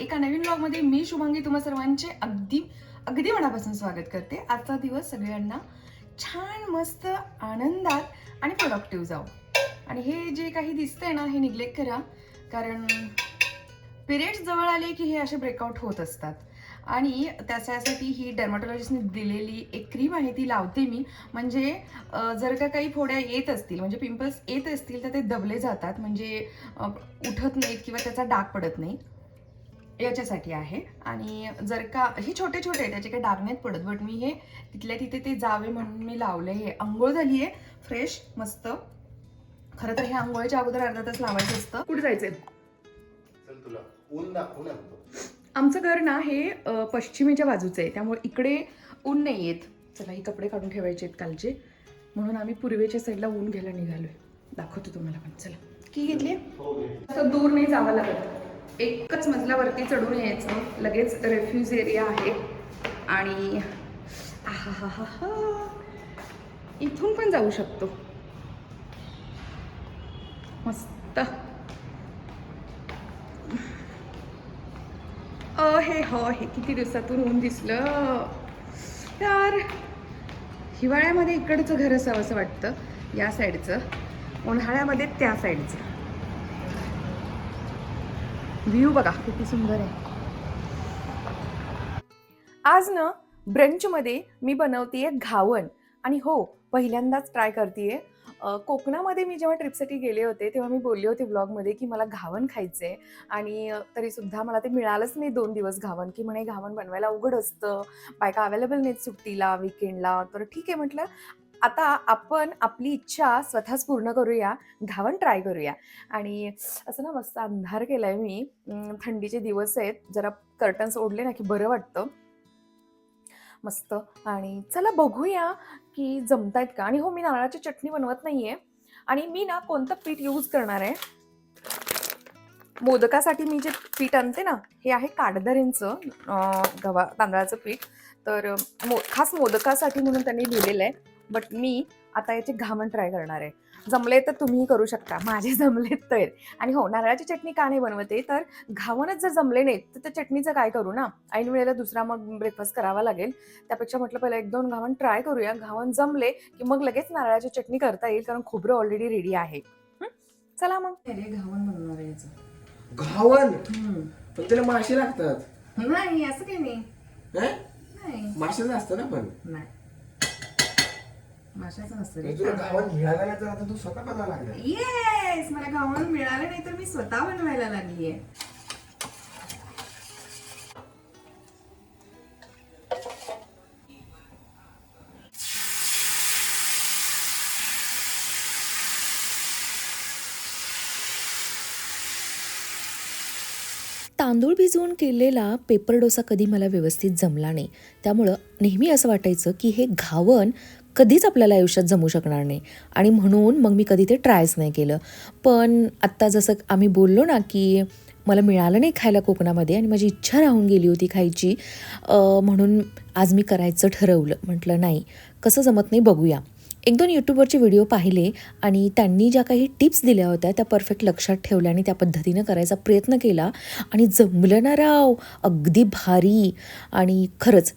एका नवीन ब्लॉगमध्ये मी शुभांगी तुम्हा सर्वांचे अगदी अगदी मनापासून स्वागत करते. आजचा दिवस सगळ्यांना छान मस्त आनंदात आणि प्रोडक्टिव्ह जाऊ आणि हे जे काही दिसतंय ना हे निग्लेक्ट करा. कारण पिरियड्स जवळ आले की हे असे ब्रेकआउट होत असतात. आणि त्याच्यासाठी ही डर्माटॉलॉजिस्टने दिलेली एक क्रीम आहे ती लावते मी. म्हणजे जर का काही फोड्या येत असतील म्हणजे पिंपल्स येत असतील तर ते दबले जातात. म्हणजे उठत नाहीत किंवा त्याचा डाग पडत नाही. याच्यासाठी आहे. आणि जर का हे छोटे छोटे आहे त्याचे काही डाग नाहीत पडत बट मी हे तिथल्या तिथे ते जावे म्हणून मी लावलं हे आंघोळ झाली आहे. फ्रेश मस्त. खरं तर हे आंघोळीच्या अगोदर अर्धा तास लावायचं असतं. कुठे जायचंय? आमचं. घर ना हे पश्चिमेच्या बाजूचं आहे. त्यामुळे इकडे ऊन नाही येत. चला ही कपडे काढून ठेवायचे आहेत कालचे. म्हणून आम्ही पूर्वेच्या साईडला ऊन घ्यायला निघालोय. दाखवतो तुम्हाला पण. चला. की घेतली असं दूर नाही जावं लागत. एकच मजल्यावरती चढून यायचं. लगेच रेफ्यूज एरिया आहे. आणि इथून पण जाऊ शकतो. मस्त. अ हे हो हे किती दिवसातून ऊन दिसलं. यार हिवाळ्यामध्ये इकडचं घर असावं असं वाटतं. या साईडचं उन्हाळ्यामध्ये त्या साईडचं व्ह्यू बघा किती सुंदर आहे. आज ना ब्रंचमध्ये मी बनवतेय घावन. आणि हो पहिल्यांदाच ट्राय करतेय. कोकणामध्ये मी जेव्हा ट्रिपसाठी गेले होते तेव्हा मी बोलले होते ब्लॉगमध्ये की मला घावण खायचं आहे आणि तरीसुद्धा मला ते मिळालंच नाही दोन दिवस घावन की म्हणे घावण बनवायला अवघड असतं. बायका अवेलेबल नाहीत सुट्टीला विकेंडला तर ठीक आहे म्हटलं आता आपण आपली इच्छा स्वतःच पूर्ण करूया घावन ट्राय करूया. आणि असं ना मस्त अंधार केलाय मी. थंडीचे दिवस आहेत. जरा कर्टन्स ओढले ना की बरं वाटतं. मस्त. आणि चला बघूया की जमतायत का? आणि हो मी नारळाची चटणी बनवत नाही आहे आणि मी ना कोणतं पीठ यूज करणार आहे? मोदकासाठी मी जे पीठ आणते ना हे आहे काडदरेंचं गव्हा तांदळाचं पीठ. तर मो खास मोदकासाठी म्हणून त्यांनी लिहिलेलं आहे. बट मी आता याचे घामण ट्राय करणार आहे. जमले तर तुम्हीही करू शकता. माझे जमलेत तर. आणि हो नारळाची चटणी का नाही बनवते? तर घावणच जर जमले नाहीत तर त्या चटणीचं काय करू ना? ऐन वेळेला दुसरा मग ब्रेकफास्ट करावा लागेल. त्यापेक्षा म्हटलं पहिलं एक दोन घावण ट्राय करूया. घावण जमले की मग लगेच नारळाची चटणी करता येईल कारण खोबरं ऑलरेडी रेडी आहे? चला मग. घावण बनवणार आहे पण त्याला मासे लागतात. नाही असं काही नाही. हं? नाही. माशाचं असतं ना पण. नाही. माशाचं नसतं तर तुला घावन मिळालं नाही तर आता तू स्वतः बनवायला लागला. येस मला गावाला मिळालं नाही तर मी स्वतः बनवायला लागलीये. तांदूळ भिजवून केलेला पेपर डोसा कधी मला व्यवस्थित जमला नाही. त्यामुळं नेहमी असं वाटायचं की हे घावन कधीच आपल्याला आयुष्यात जमू शकणार नाही. आणि म्हणून मग मी कधी ते ट्रायच नाही केलं. पण आत्ता जसं आम्ही बोललो ना की मला मिळालं नाही खायला कोकणामध्ये आणि माझी इच्छा राहून गेली होती खायची म्हणून आज मी करायचं ठरवलं. म्हटलं नाही कसं जमत नाही बघूया. एक दोन यूट्यूबवरचे व्हिडिओ पाहिले आणि त्यांनी ज्या काही टिप्स दिल्या होत्या त्या परफेक्ट लक्षात ठेवल्या आणि त्या पद्धतीनं करायचा प्रयत्न केला. आणि जमलं ना राव अगदी भारी. आणि खरंच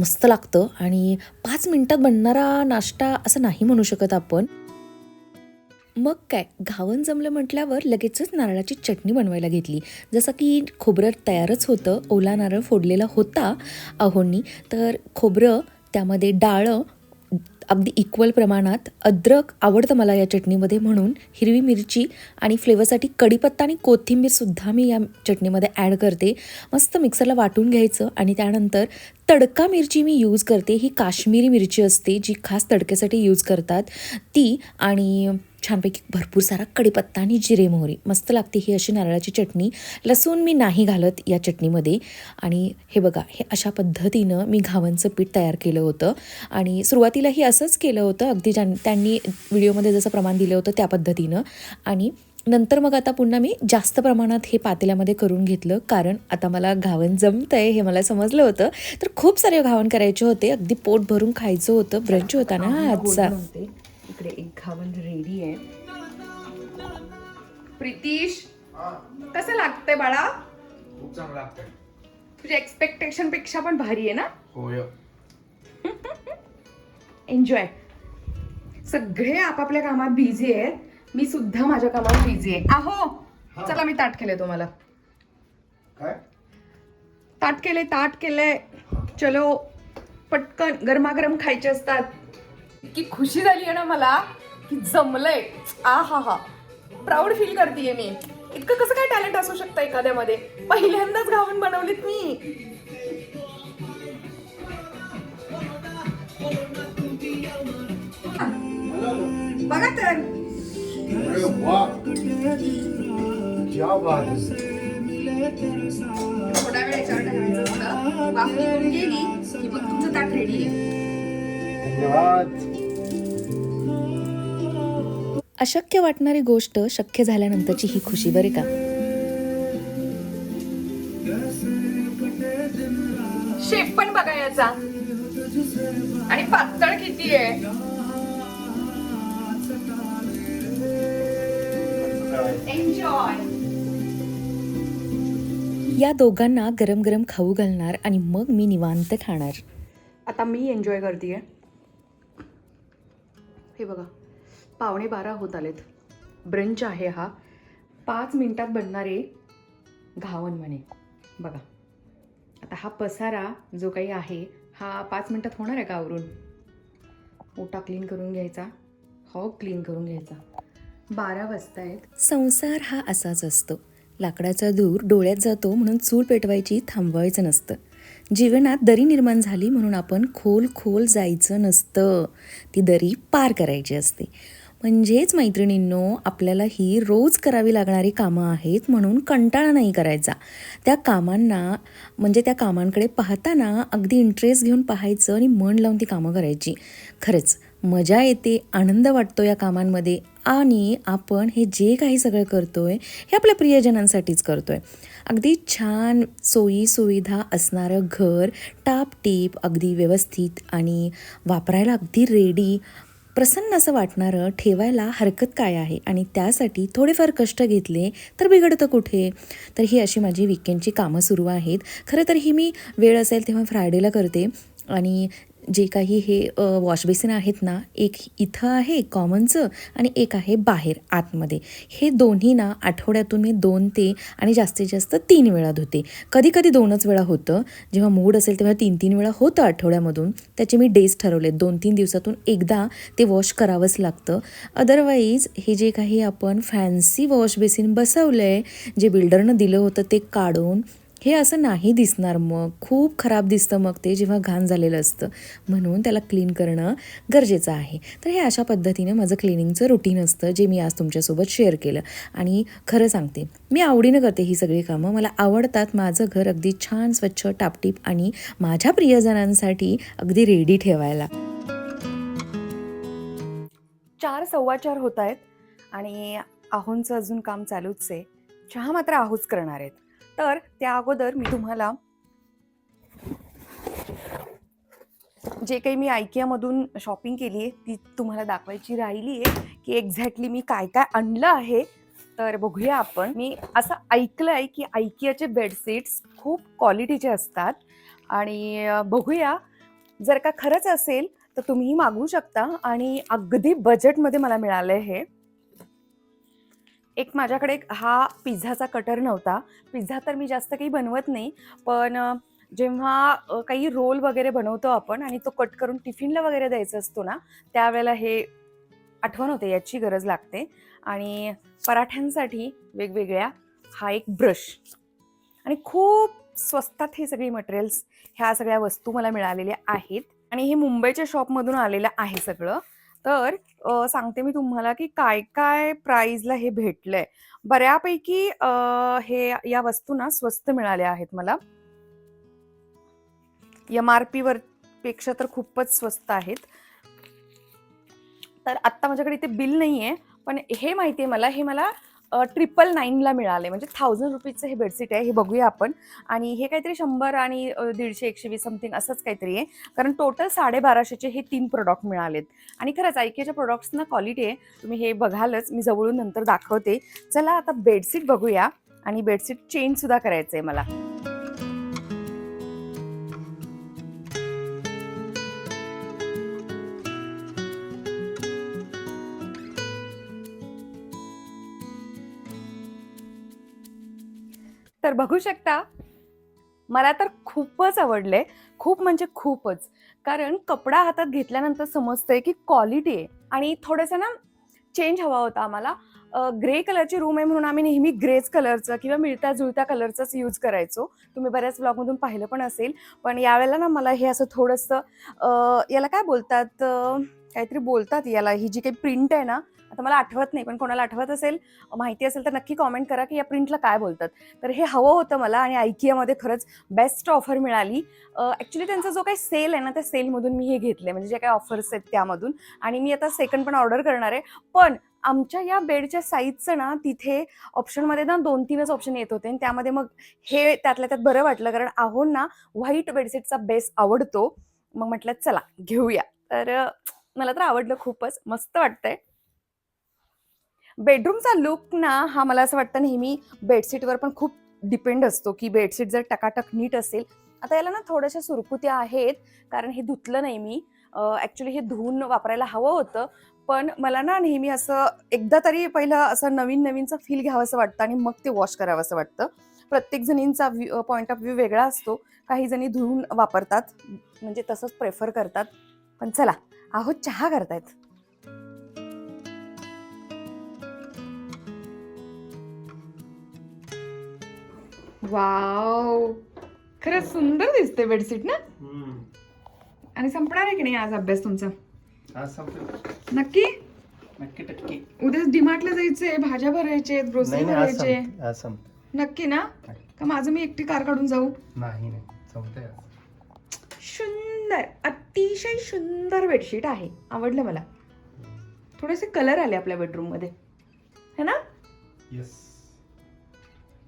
मस्त लागतं आणि पाच मिनटात बनणारा नाश्ता असं नाही म्हणू शकत आपण. मग काय घावन जमलं म्हटल्यावर लगेचच नारळाची चटणी बनवायला घेतली. जसं की खोबरं तयारच होतं ओला नारळ फोडलेला होता अहोंनी तर खोबरं त्यामध्ये डाळं अगदी इक्वल प्रमाणात अद्रक आवडतं मला या चटणीमध्ये म्हणून. हिरवी मिरची आणि फ्लेवरसाठी कढीपत्ता आणि कोथिंबीरसुद्धा मी या चटणीमध्ये ॲड करते. मस्त मिक्सरला वाटून घ्यायचं आणि त्यानंतर तडका मिरची मी यूज करते. ही काश्मीरी मिरची असते जी खास तडक्यासाठी यूज करतात ती. आणि छानपैकी भरपूर सारा कढीपत्ता आणि जिरे मोहरी. मस्त लागते ही अशी नारळाची चटणी. लसूण मी नाही घालत या चटणीमध्ये. आणि हे बघा हे अशा पद्धतीनं मी घावनचं पीठ तयार केलं होतं. आणि सुरुवातीलाही असंच केलं होतं. अगदी ज्यां त्यांनी व्हिडिओमध्ये जसं प्रमाण दिलं होतं त्या पद्धतीनं. आणि नंतर मग आता पुन्हा मी जास्त प्रमाणात हे पातेल्यामध्ये करून घेतलं. कारण आता मला घावन जमतं आहे हे मला समजलं होतं. तर खूप सारे घावन करायचे होते. अगदी पोट भरून खायचं होतं. ब्रंच होता ना आजचा. इकडे एक घावन रेडी आहे. प्रितीश कसं लागतंय बाळा? खूप चांगलं लागतंय. तुझ्या एक्सपेक्टेशनपेक्षा पण भारी आहे ना? होय एन्जॉय सगळे आपापल्या कामात बिझी आहेत. मी सुद्धा माझ्या कामात बिझी आहे. आहो हा. चला मी ताट केलंय तुम्हाला. काय? ताट केले ताट केलंय. चलो पटकन गरमागरम खायचे असतात. इतकी खुशी झाली आहे ना मला की जमलंय. आ हा हा. प्राऊड फील करतेय मी. इतकं कसं काय टॅलेंट असू शकतं एखाद्यामध्ये? पहिल्यांदाच गाऊन बनवलीत मी. बघा तर. है थोडा वेळ याच्यावर गेली की मग तुमचं ताट रेडी आहे. अशक्य वाटणारी गोष्ट शक्य झाल्यानंतरची ही खुशी बरे का? शेप पण बघा याचा. आणि पातळ किती आहे? एन्जॉय या दोघांना गरम गरम खाऊ घालणार आणि मग मी निवांत खाणार. आता मी एन्जॉय करते हे बघा. पावणे बारा होत आलेत. ब्रंच आहे हा. पाच मिनटात बनणारे घावन म्हणे. बघा. आता हा पसारा जो काही आहे हा पाच मिनटात होणार आहे का आवरून? ओटा क्लीन करून घ्यायचा. हॉग क्लीन करून घ्यायचा. बारा वाजता आहेत संसार हा असाच असतो. लाकडाचा धूर डोळ्यात जातो म्हणून चूल पेटवायची थांबवायचं नसतं. जीवनात दरी निर्माण झाली म्हणून आपण खोल खोल जायचं नसतं. ती दरी पार करायची असते. म्हणजेच मैत्रिणींनो आपल्याला ही रोज करावी लागणारी कामं आहेत म्हणून कंटाळा नाही करायचा. त्या कामांना म्हणजे त्या कामांकडे पाहताना अगदी इंटरेस्ट घेऊन पाहायचं आणि मन लावून ती कामं करायची. खरंच मजा येते आनंद वाटतो या कामांमध्ये आणि आपण हे जे काही सगळं करतो आहे हे आपल्या प्रियजनांसाठीच करतो आहे अगदी छान सोयी सुविधा असणारं घर टापटीप अगदी व्यवस्थित आणि वापरायला अगदी रेडी प्रसन्न असं वाटणारं ठेवायला हरकत काय आहे? आणि त्यासाठी थोडेफार कष्ट घेतले तर बिघडतं कुठे? तर ही अशी माझी विकेंडची कामं सुरू आहेत. खरं तर ही मी वेळ असेल तेव्हा फ्रायडेला करते. आणि जे काही हे वॉशबेसिन आहेत ना एक इथं आहे कॉमनचं आणि एक आहे बाहेर आतमध्ये. हे दोन्ही ना आठवड्यातून मी दोन ते आणि जास्तीत जास्त तीन वेळा धुते. कधी कधी दोनच वेळा होतं. जेव्हा मूड असेल तेव्हा तीन तीन वेळा होतं आठवड्यामधून. त्याचे मी डेज ठरवले दोन तीन दिवसातून एकदा ते वॉश करावंच लागतं. अदरवाईज हे जे काही आपण फॅन्सी वॉश बेसिन बसवलं आहे जे बिल्डरनं दिलं होतं ते काढून हे असं नाही दिसणार मग. खूप खराब दिसतं मग ते जेव्हा घाण झालेलं असतं. म्हणून त्याला क्लीन करणं गरजेचं आहे. तर हे अशा पद्धतीनं माझं क्लिनिंगचं रुटीन असतं जे मी आज तुमच्यासोबत शेअर केलं. आणि खरं सांगते मी आवडीनं करते ही सगळी कामं. मला आवडतात माझं घर अगदी छान स्वच्छ टापटीप आणि माझ्या प्रियजनांसाठी अगदी रेडी ठेवायला. चार सव्वा चार होत आहेत आणि आहोंचं अजून काम चालूच आहे. चहा मात्र आहोच करणार आहेत. तर त्या अगोदर मी तुम्हाला जे काही मी आयकियामधून शॉपिंग केली आहे ती तुम्हाला दाखवायची राहिली आहे की एक्झॅक्टली मी काय काय आणलं आहे. तर बघूया आपण. मी असं ऐकलं आहे की आयकियाचे बेडशीट्स खूप क्वालिटीचे असतात. आणि बघूया. जर का खरंच असेल तर तुम्हीही मागवू शकता. आणि अगदी बजेटमध्ये मला मिळालं हे. एक माझ्याकडे एक हा पिझ्झाचा कटर नव्हता. पिझ्झा तर मी जास्त काही बनवत नाही पण जेव्हा काही रोल वगैरे बनवतो आपण आणि तो कट करून टिफिनला वगैरे द्यायचा असतो ना त्यावेळेला हे आठवण होते याची गरज लागते. आणि पराठ्यांसाठी वेगवेगळ्या हा एक ब्रश. आणि खूप स्वस्तात हे सगळी मटेरियल्स ह्या सगळ्या वस्तू मला मिळालेल्या आहेत. आणि हे मुंबईच्या शॉपमधून आलेलं आहे सगळं. तर अ, सांगते मी तुम्हाला की काय काय प्राईजला हे भेटलंय. बऱ्यापैकी अ, हे या वस्तू ना स्वस्त मिळाल्या आहेत मला. एम आर पी वर पेक्षा तर खूपच स्वस्त आहेत. तर आत्ता माझ्याकडे इथे बिल नाहीये पण हे माहिती आहे मला हे मला ट्रिपल नाईनला मिळाले. म्हणजे थाउजंड रुपीजचं हे बेडशीट आहे हे बघूया आपण. आणि हे काहीतरी शंभर आणि दीडशे एकशे वीस समथिंग असंच काहीतरी आहे. कारण टोटल साडेबाराशेचे हे तीन प्रोडक्ट मिळालेत. आणि खरंच आयकेच्या प्रोडक्ट्सना क्वालिटी आहे. तुम्ही हे बघालच मी जवळून नंतर दाखवते. चला आता बेडशीट बघूया. आणि बेडशीट चेंजसुद्धा करायचं आहे मला. तर बघू शकता. मला तर खूपच आवडले. खूप म्हणजे खूपच. कारण कपडा हातात घेतल्यानंतर समजतंय की क्वालिटी आहे. आणि थोडंसं ना चेंज हवा होता आम्हाला. ग्रे कलरची रूम आहे म्हणून आम्ही नेहमी ग्रेच कलरचं किंवा मिळत्या जुळत्या कलरचंच यूज करायचो. तुम्ही बऱ्याच ब्लॉगमधून पाहिलं पण असेल. पण यावेळेला ना मला हे असं थोडंसं याला काय बोलतात काहीतरी बोलतात याला. ही जी काही प्रिंट आहे ना आता मला आठवत नाही पण कोणाला आठवत असेल माहिती असेल तर नक्की कॉमेंट करा की या प्रिंटला काय बोलतात. तर हे हवं होतं मला आणि ऐकियामध्ये खरंच बेस्ट ऑफर मिळाली. ॲक्च्युली त्यांचा जो काही सेल आहे ना त्या सेलमधून मी हे घेतले म्हणजे जे काही ऑफर्स आहेत त्यामधून. आणि मी आता सेकंड पण ऑर्डर करणार आहे. पण आमच्या या बेडच्या साईजचं ना तिथे ऑप्शनमध्ये ना दोन तीनच ऑप्शन येत होते. आणि त्यामध्ये मग हे त्यातल्या त्यात बरं वाटलं. कारण आहोंना व्हाईट बेडशीटचा बेस आवडतो. मग म्हटलं चला घेऊया. तर मला तर आवडलं खूपच. मस्त वाटतंय. बेडरूमचा लुक ना हा मला असं वाटतं नेहमी बेडशीटवर पण खूप डिपेंड असतो की बेडशीट जर टकाटक नीट असेल. आता याला ना थोड्याशा सुरकुत्या आहेत कारण हे धुतलं नाही मी. ॲक्च्युली हे धुवून वापरायला हवं होतं. पण मला ना नेहमी असं एकदा तरी पहिलं असं नवीन नवीनचा फील घ्यावं असं वाटतं आणि मग ते वॉश करावं असं वाटतं. प्रत्येक जणींचा पॉईंट ऑफ व्ह्यू वेगळा असतो. काही जणी धुवून वापरतात म्हणजे तसंच प्रेफर करतात. पण चला आहो चहा करतायत. वाव खरंच सुंदर दिसते बेडशीट ना? आणि संपणार आहे की नाही आज अभ्यास तुमचा? आज संपलं नक्की? नक्की टक्की. उद्या डीमार्टला जायचंय भाज्या भरायचे ग्रोसरी भरायचे. नक्की ना? का माझं मी एकटी कार काढून जाऊ? नाही सुंदर अतिशय सुंदर बेडशीट आहे. आवडलं मला. थोडेसे कलर आले आपल्या बेडरूममध्ये. है ना? येस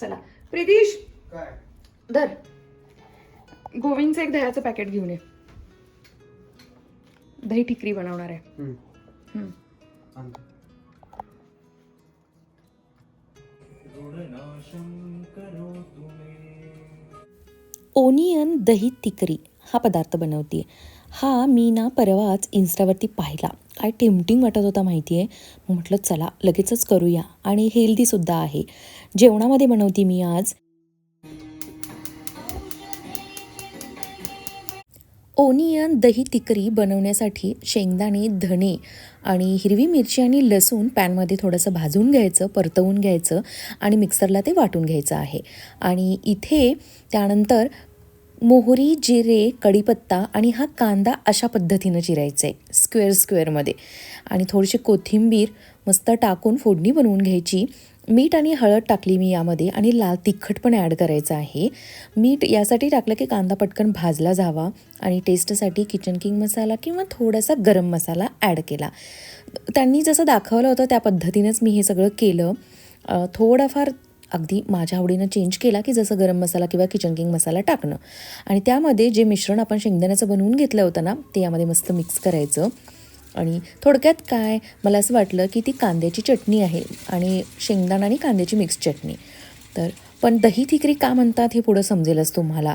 चला. प्रितीश? काय? धर. गोविंदचं एक दह्याचं पॅकेट घेऊन ये. दही टिकरी बनवणार आहे. हम्म. ओनियन दही तिकरी हा पदार्थ बनवते हा मी ना परवाच इन्स्टावरती पाहिला. काय टेम्पटिंग वाटत होता माहिती आहे मग म्हटलं चला लगेचच करूया. आणि हेल्दीसुद्धा आहे. जेवणामध्ये बनवते मी आज. ओनियन दही तिकरी बनवण्यासाठी शेंगदाणे धणे आणि हिरवी मिरची आणि लसूण पॅनमध्ये थोडंसं भाजून घ्यायचं परतवून घ्यायचं आणि मिक्सरला ते वाटून घ्यायचं आहे. आणि इथे त्यानंतर मोहरी जिरे कढीपत्ता आणि हा कांदा अशा पद्धतीनं चिरायचा आहे स्क्वेअर स्क्वेअरमध्ये आणि थोडीशी कोथिंबीर मस्त टाकून फोडणी बनवून घ्यायची. मीठ आणि हळद टाकली मी यामध्ये आणि लाल तिखट पण ॲड करायचं आहे. मीठ यासाठी टाकलं की कांदा पटकन भाजला जावा आणि टेस्टसाठी किचन किंग मसाला किंवा थोडासा गरम मसाला ॲड केला. त्यांनी जसं दाखवलं होतं त्या पद्धतीनंच मी हे सगळं केलं. थोडाफार अगदी माझ्या आवडीनं चेंज केला की जसं गरम मसाला किंवा किचन किंग मसाला टाकणं. आणि त्यामध्ये जे मिश्रण आपण शेंगदाण्याचं बनवून घेतलं होतं ना ते यामध्ये मस्त मिक्स करायचं. आणि थोडक्यात काय मला असं वाटलं की ती कांद्याची चटणी आहे आणि शेंगदाणा आणि कांद्याची मिक्स चटणी. तर पण दही थिकरी का म्हणतात हे पुढं समजेलच तुम्हाला.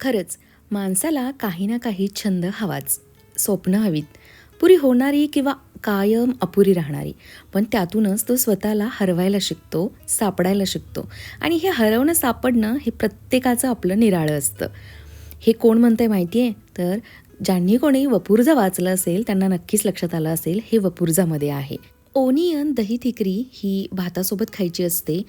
खरंच माणसाला काही ना काही छंद हवाच स्वप्न हवीत. पुरी होणारी किंवा कायम अपुरी राहणारी. पण त्यातूनच तो स्वतःला हरवायला शिकतो सापडायला शिकतो. आणि हे हरवणं सापडणं हे प्रत्येकाचं आपलं निराळं असतं. हे कोण म्हणतंय माहिती आहे तर ज्यांनी कोणी वपुर्झा वाचलं असेल त्यांना नक्कीच लक्षात आलं असेल हे वपुर्झामध्ये आहे. ओनियन दही थिकरी ही भातासोबत खायची असते.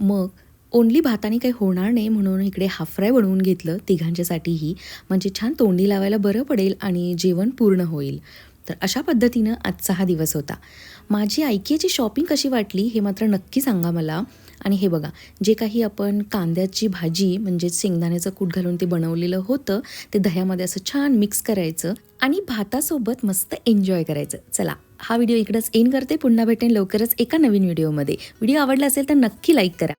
मग ओनली भाताने काही होणार नाही म्हणून इकडे हाफ फ्राय बनवून घेतलं तिघांच्यासाठीही. म्हणजे छान तोंडी लावायला बरं पडेल आणि जेवण पूर्ण होईल. तर अशा पद्धतीनं आजचा हा दिवस होता. माझी ऐकियाची शॉपिंग कशी वाटली हे मात्र नक्की सांगा मला. आणि हे बघा जे काही आपण कांद्याची भाजी म्हणजेच शेंगदाण्याचं कूट घालून ते बनवलेलं होतं ते दह्यामध्ये असं छान मिक्स करायचं आणि भातासोबत मस्त एन्जॉय करायचं. चला हा व्हिडिओ इकडंच एन करते. पुन्हा भेटेन लवकरच एका नवीन व्हिडिओमध्ये. व्हिडिओ आवडला असेल तर नक्की लाईक करा.